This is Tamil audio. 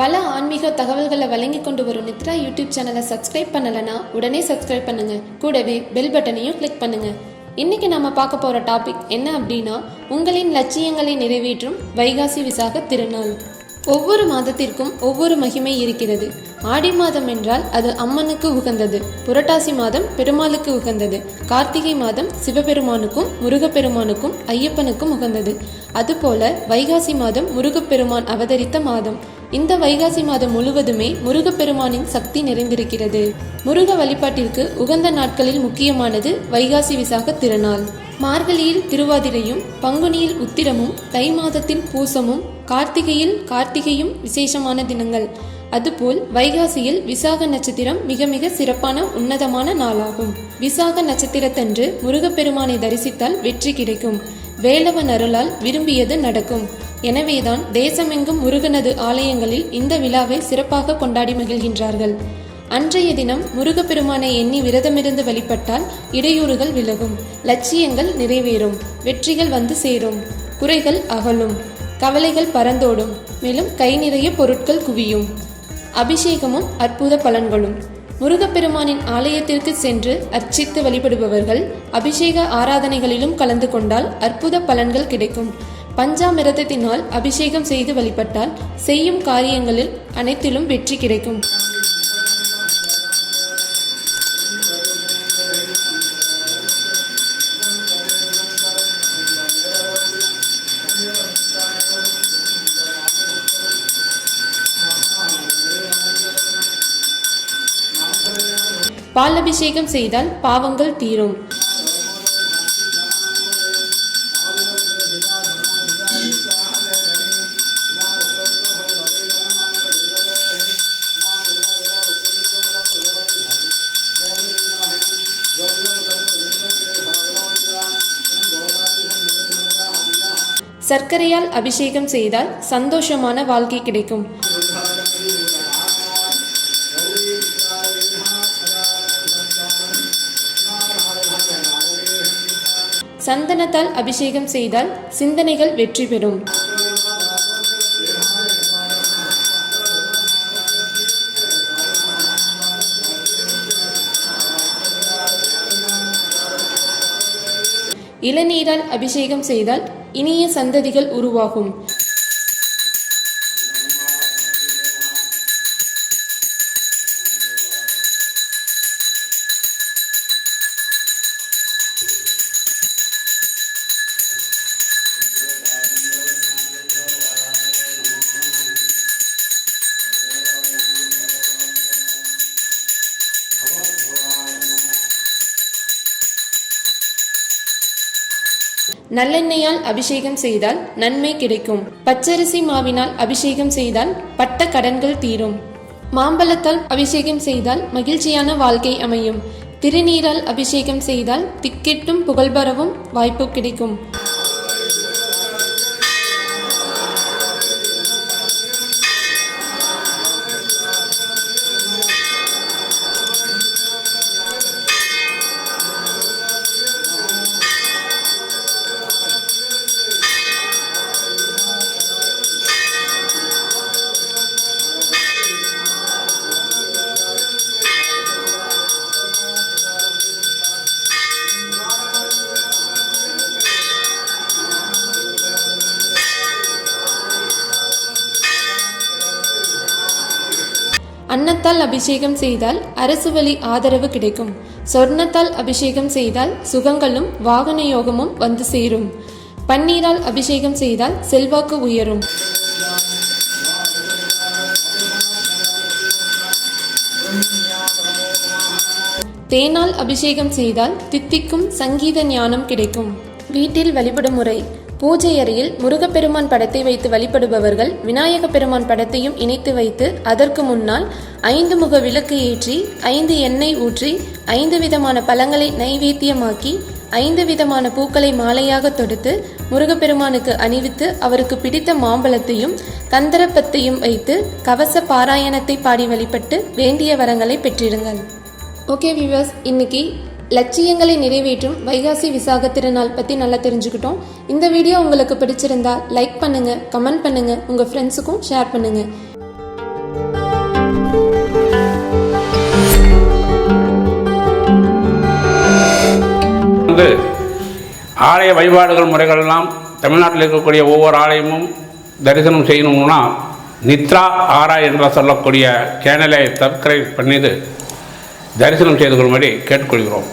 பல ஆன்மீக தகவல்களை வழங்கி கொண்டு வரும் நித்ரா யூடியூப் சேனலை சப்ஸ்கிரைப் பண்ணலைன்னா உடனே சப்ஸ்கிரைப் பண்ணுங்க. கூடவே பெல் பட்டனையும் கிளிக் பண்ணுங்க. இன்னைக்கு நாம பார்க்க போற டாபிக் என்ன அப்படின்னா உங்களின் லட்சியங்களை நிறைவேற்றும் வைகாசி விசாக திருநாள். ஒவ்வொரு மாதத்திற்கும் ஒவ்வொரு மகிமை இருக்கிறது. ஆடி மாதம் என்றால் அது அம்மனுக்கு உகந்தது. புரட்டாசி மாதம் பெருமாளுக்கு உகந்தது. கார்த்திகை மாதம் சிவபெருமானுக்கும் முருகப்பெருமானுக்கும் ஐயப்பனுக்கும் உகந்தது. அதுபோல வைகாசி மாதம் முருகப்பெருமான் அவதரித்த மாதம். இந்த வைகாசி மாதம் முழுவதுமே முருகப்பெருமானின் சக்தி நிறைந்திருக்கிறது. முருக வழிபாட்டிற்கு உகந்த நாட்களில் முக்கியமானது வைகாசி விசாக திருநாள். மார்கழியில் திருவாதிரையும் பங்குனியில் உத்திரமும் தை மாதத்தில் பூசமும் கார்த்திகையில் கார்த்திகையும் விசேஷமான தினங்கள். அதுபோல் வைகாசியில் விசாக நட்சத்திரம் மிக மிக சிறப்பான உன்னதமான நாளாகும். விசாக நட்சத்திரத்தன்று முருகப்பெருமானை தரிசித்தால் வெற்றி கிடைக்கும். வேலவன் அருளால் விரும்பியது நடக்கும். எனவேதான் தேசமெங்கும் முருகனது ஆலயங்களில் இந்த விழாவை சிறப்பாக கொண்டாடி மகிழ்கின்றார்கள். அன்றைய தினம் முருகப்பெருமானை எண்ணி விரதமிருந்து வழிபட்டால் இடையூறுகள் விலகும். லட்சியங்கள் நிறைவேறும். வெற்றிகள் வந்து சேரும். குறைகள் அகலும். கவலைகள் பறந்தோடும். மேலும் கை நிறைய பொருட்கள் குவியும். அபிஷேகமும் அற்புத பலன்களும். முருகப்பெருமானின் ஆலயத்திற்கு சென்று அர்ச்சித்து வழிபடுபவர்கள் அபிஷேக ஆராதனைகளிலும் கலந்து கொண்டால் அற்புத பலன்கள் கிடைக்கும். பஞ்சாமிரதத்தினால் அபிஷேகம் செய்து வழிபட்டால் செய்யும் காரியங்களில் அனைத்திலும் வெற்றி கிடைக்கும். பால் அபிஷேகம் செய்தால் பாவங்கள் தீரும். சர்க்கரையால் அபிஷேகம் செய்தால் சந்தோஷமான வாழ்க்கை கிடைக்கும். சந்தனத்தால் அபிஷேகம் செய்தால் சிந்தனைகள் வெற்றி பெறும். இளநீரால் அபிஷேகம் செய்தால் இனிய சந்ததிகள் உருவாகும். நல்லெண்ணெயால் அபிஷேகம் செய்தால் நன்மை கிடைக்கும். பச்சரிசி மாவினால் அபிஷேகம் செய்தால் பட்ட கடன்கள் தீரும். மாம்பழத்தால் அபிஷேகம் செய்தால் மகிழ்ச்சியான வாழ்க்கை அமையும். திருநீரால் அபிஷேகம் செய்தால் திக்கெட்டும் புகழ்பரவும் வாய்ப்பு கிடைக்கும். அன்னத்தால் அபிஷேகம் செய்தால் அரசு வழி ஆதரவு கிடைக்கும். சொர்ணத்தால் அபிஷேகம் செய்தால் சுகங்களும் வாகன யோகமும் வந்து சேரும். பன்னீரால் அபிஷேகம் செய்தால் செல்வாக்கு உயரும். தேனால் அபிஷேகம் செய்தால் தித்திக்கும் சங்கீத ஞானம் கிடைக்கும். வீட்டில் வழிபடும் முறை பூஜை அறையில் முருகப்பெருமான் படத்தை வைத்து வழிபடுபவர்கள் விநாயக பெருமான் படத்தையும் இணைத்து வைத்து அதற்கு முன்னால் ஐந்து முக விளக்கு ஏற்றி ஐந்து எண்ணெய் ஊற்றி ஐந்து விதமான பழங்களை நைவேத்தியமாக்கி ஐந்து விதமான பூக்களை மாலையாக தொடுத்து முருகப்பெருமானுக்கு அணிவித்து அவருக்கு பிடித்த மாம்பழத்தையும் கந்தரப்பத்தையும் வைத்து கவச பாராயணத்தை பாடி வழிபட்டு வேண்டிய வரங்களை பெற்றிடுங்கள். ஓகே வியூவர்ஸ் இன்னைக்கு லட்சியங்களை நிறைவேற்றும் வைகாசி விசாக திருநாள் பற்றி நல்லா தெரிஞ்சுக்கிட்டோம். இந்த வீடியோ உங்களுக்கு பிடிச்சிருந்தா லைக் பண்ணுங்கள் கமெண்ட் பண்ணுங்கள் உங்கள் ஃப்ரெண்ட்ஸுக்கும் ஷேர் பண்ணுங்கள் வந்து ஆலய வழிபாடுகள் முறைகள்லாம் தமிழ்நாட்டில் இருக்கக்கூடிய ஒவ்வொரு ஆலயமும் தரிசனம் செய்யணும்னா நித்ரா ஆரா என்று சொல்லக்கூடிய சேனலை சப்ஸ்கிரைப் பண்ணிது தரிசனம் செய்து கொள்ளும்படி கேட்டுக்கொள்கிறோம்.